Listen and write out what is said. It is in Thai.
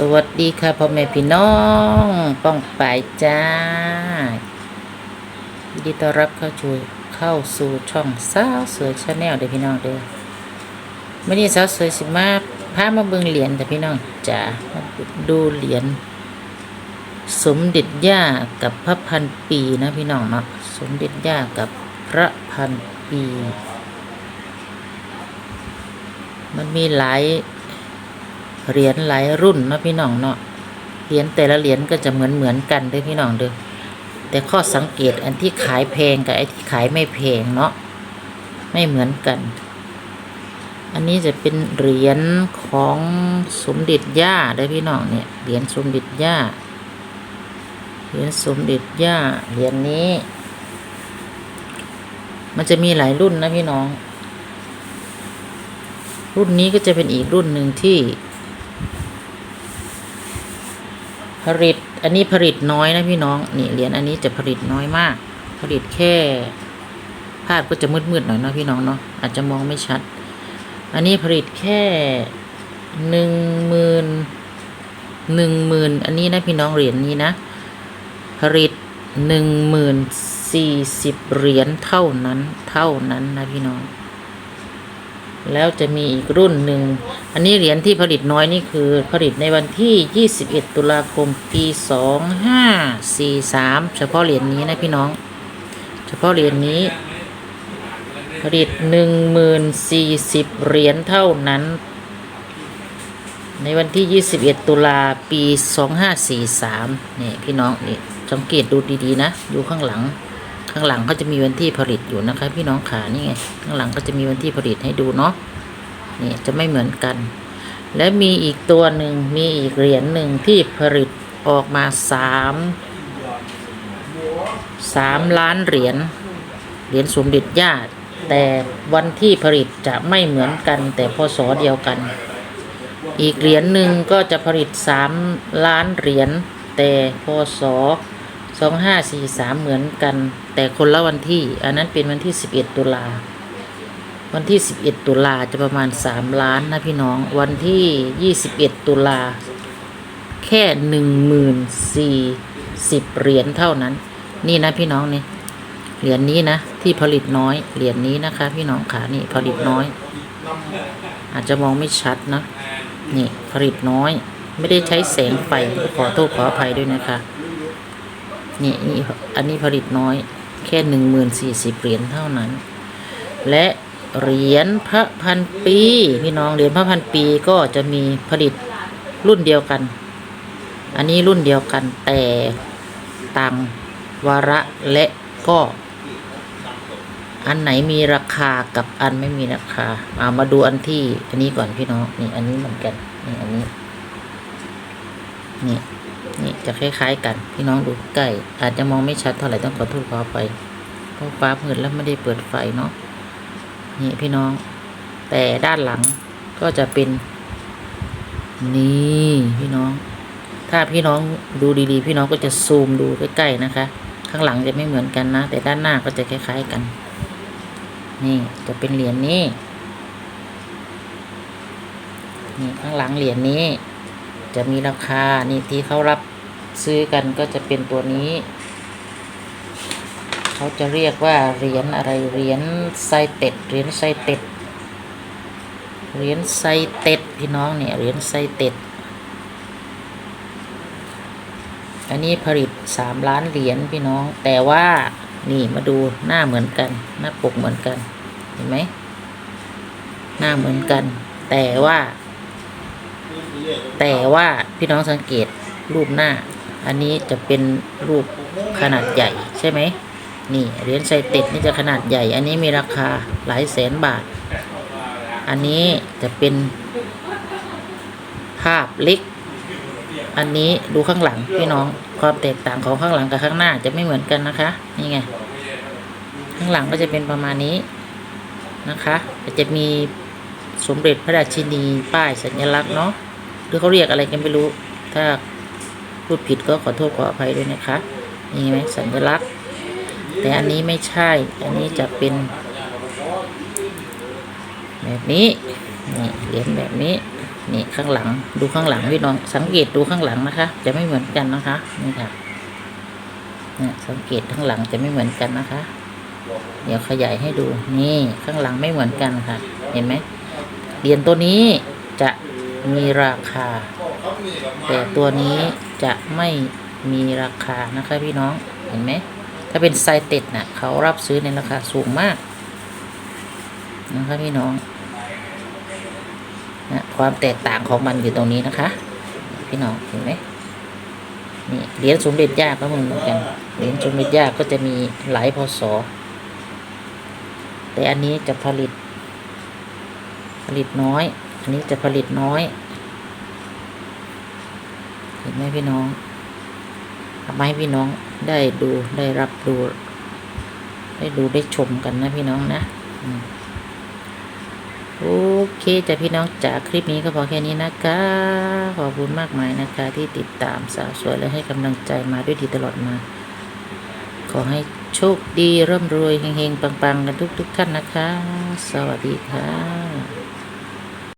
สวัสดีค่ะพ่อแม่พี่น้องป้องปายจ้ายินดีต้อนรับเข้าชูเข้าสู่ช่องสาวสวยชาแนลเด้อพี่น้องเด้อไม่ได้สาวสวยสิมาพามาเบิ่งเหรียญแต่พี่น้องจ้ามาดูเหรียญสมเด็จย่ากับพระพันปีนะพี่น้องเนาะสมเด็จย่ากับพระพันปี มันมีหลาย เหรียญหลายรุ่นเนาะพี่น้องเนาะเหรียญแต่ละเหรียญก็จะเหมือนเหมือนกันเด้อพี่น้องเด้อแต่ข้อสังเกตอันที่ขายแพงกับไอ้ที่ขายไม่แพงเนาะไม่เหมือนกัน อันนี้จะเป็นเหรียญของสมเด็จย่าเด้อพี่น้องเนี่ยเหรียญสมเด็จย่าเหรียญสมเด็จย่าเหรียญนี้ มันจะมีหลายรุ่นนะพี่น้อง รุ่นนี้ก็จะเป็นอีกรุ่นหนึ่งที่ ผลิตอันนี้ผลิตน้อยนะพี่น้องนี่เหรียญอันนี้จะผลิตน้อยมาก ผลิตแค่ภาพก็จะมืดๆหน่อยเนาะพี่น้องเนาะอาจจะมองไม่ชัด อันนี้ผลิตแค่หนึ่งหมื่นหนึ่งหมื่นอันนี้นะพี่น้องเหรียญนี้นะ ผลิตหนึ่งหมื่นสี่สิบเหรียญเท่านั้นเท่านั้นนะพี่น้อง แล้วจะมีอีกรุ่นหนึ่ง อันนี้เหรียญที่ผลิตน้อยนี่คือผลิตในวันที่ 21 ตุลาคม ปี 2543 เฉพาะเหรียญนี้นะพี่น้อง เฉพาะเหรียญนี้ ผลิต 1040 เหรียญเท่านั้น ในวันที่ 21 ตุลาปี 2543 นี่พี่น้องนี่สังเกตดูดีๆนะอยู่ข้างหลัง ข้างหลังเขาจะมีวันที่ผลิตอยู่นะคะ พี่น้องขานี่ไงข้างหลังก็จะมีวันที่ผลิตให้ดูเนาะนี่จะไม่เหมือนกัน และมีอีกตัวหนึ่งมีอีกเหรียญหนึ่งที่ผลิตออกมาสามสามล้านเหรียญเหรียญสมเด็จย่าแต่วันที่ผลิตจะไม่เหมือนกัน แต่พศเดียวกัน อีกเหรียญหนึ่งก็จะผลิตสามล้านเหรียญแต่พศ สองห้าสี่สามเหมือนกัน แต่คนละวันที่ อันนั้นเป็นวันที่สิบเอ็ดตุลา วันที่11ตุลาจะประมาณ3ล้านนะพี่น้อง วันที่21ตุลา แค่14,000เหรียญเท่านั้น นี่นะพี่น้องนี่เหรียญนี้นะที่ผลิตน้อยเหรียญนี้นะคะ พี่น้องขานี่ผลิตน้อย อาจจะมองไม่ชัดนะนี่ผลิตน้อย ไม่ได้ใช้แสงไฟขอโทษขออภัยด้วยนะคะ นี่นี่อันนี้ผลิตน้อย แค่หนึ่งหมื่นสี่สิบเหรียญเท่านั้น และเหรียญพระพันปีพี่น้องเหรียญพระพันปีก็จะมีผลิตรุ่นเดียวกัน อันนี้รุ่นเดียวกันแต่ต่างวาระและก็อันไหนมีราคากับอันไม่มีราคาเอามาดูอันที่ อันนี้ก่อนพี่น้อง นี่ อันนี้เหมือนกัน นี่ อันนี้ นี่นี่ จะคล้ายๆ กันพี่น้องดูใกล้อาจจะมองไม่ชัดเท่าไหร่ต้องขอโทษขอไปเพราะฟ้ามืดแล้วไม่ได้เปิดไฟเนาะนี่พี่น้อง แต่ด้านหลังก็จะเป็น นี่พี่น้อง ถ้าพี่น้องดูดีๆ พี่น้องก็จะซูมดูใกล้ๆนะคะ ข้างหลังจะไม่เหมือนกันนะ แต่ด้านหน้าก็จะคล้าย ๆกัน นี่จะเป็นเหรียญนี้นี่ข้างหลังเหรียญนี้ จะมีราคานี่ที่เขารับ ซื้อกันก็จะเป็นตัวนี้ เขาจะเรียกว่าเหรียญอะไรเหรียญไซเต็ดเหรียญไซเต็ดเหรียญไซเต็ดพี่น้องเนี่ยเหรียญไซเต็ดอันนี้ผลิตสามล้านเหรียญพี่น้อง แต่ว่านี่มาดูหน้าเหมือนกัน หน้าปกเหมือนกัน เห็นไหมหน้าเหมือนกัน แต่ว่า แต่ว่าพี่น้องสังเกตรูปหน้า อันนี้จะเป็นรูปขนาดใหญ่ใช่ไหมนี่เหรียญไซเต็ดนี่จะขนาดใหญ่ อันนี้มีราคาหลายแสนบาท อันนี้จะเป็นภาพเล็ก อันนี้ดูข้างหลังพี่น้องความแตกต่างของข้างหลังกับข้างหน้าจะไม่เหมือนกันนะคะ นี่ไง ข้างหลังก็จะเป็นประมาณนี้นะคะจะมีสมเด็จพระราชินีป้ายสัญลักษณ์เนาะหรือเขาเรียกอะไรกันไม่รู้ ถ้า พูดผิดก็ขอโทษขออภัยด้วยนะคะนี่ไหมสัญลักษณ์ แต่อันนี้ไม่ใช่ อันนี้จะเป็น แบบนี้นี่เหรียญแบบนี้นี่ข้างหลังดูข้างหลังพี่น้องสังเกตดูข้างหลังนะคะ จะไม่เหมือนกันนะคะนี่ค่ะเนี่ยสังเกตข้างหลังจะไม่เหมือนกันนะคะ เดี๋ยวขยายให้ดูนี่ข้างหลังไม่เหมือนกันค่ะ เห็นไหมเหรียญตัวนี้จะ มีราคา แต่ตัวนี้จะไม่มีราคานะคะพี่น้องเห็นไหม ถ้าเป็นไซเต็ดน่ะเขารับซื้อในราคาสูงมาก นะคะพี่น้องนะความแตกต่างของมันอยู่ตรงนี้นะคะ พี่น้องเห็นไหมนี่เหรียญสมเด็จยาก็เหมือนกันเหรียญสมเด็จย่าก็จะมีหลายพศแต่อันนี้จะผลิต ผลิตน้อย อันนี้จะผลิตน้อย เห็นไหมพี่น้องทำให้พี่น้องได้ดูได้รับดู ได้ดูได้ชมกันนะพี่น้องนะโอเคจ้ะพี่น้องจากคลิปนี้ก็พอแค่นี้นะคะ ขอบคุณมากมายนะคะ ที่ติดตามสาวสวยและให้กำลังใจมาด้วยดีตลอดมา ขอให้โชคดีร่ำรวยเฮงๆ ปังๆ กันทุกๆท่านนะคะ สวัสดีค่ะ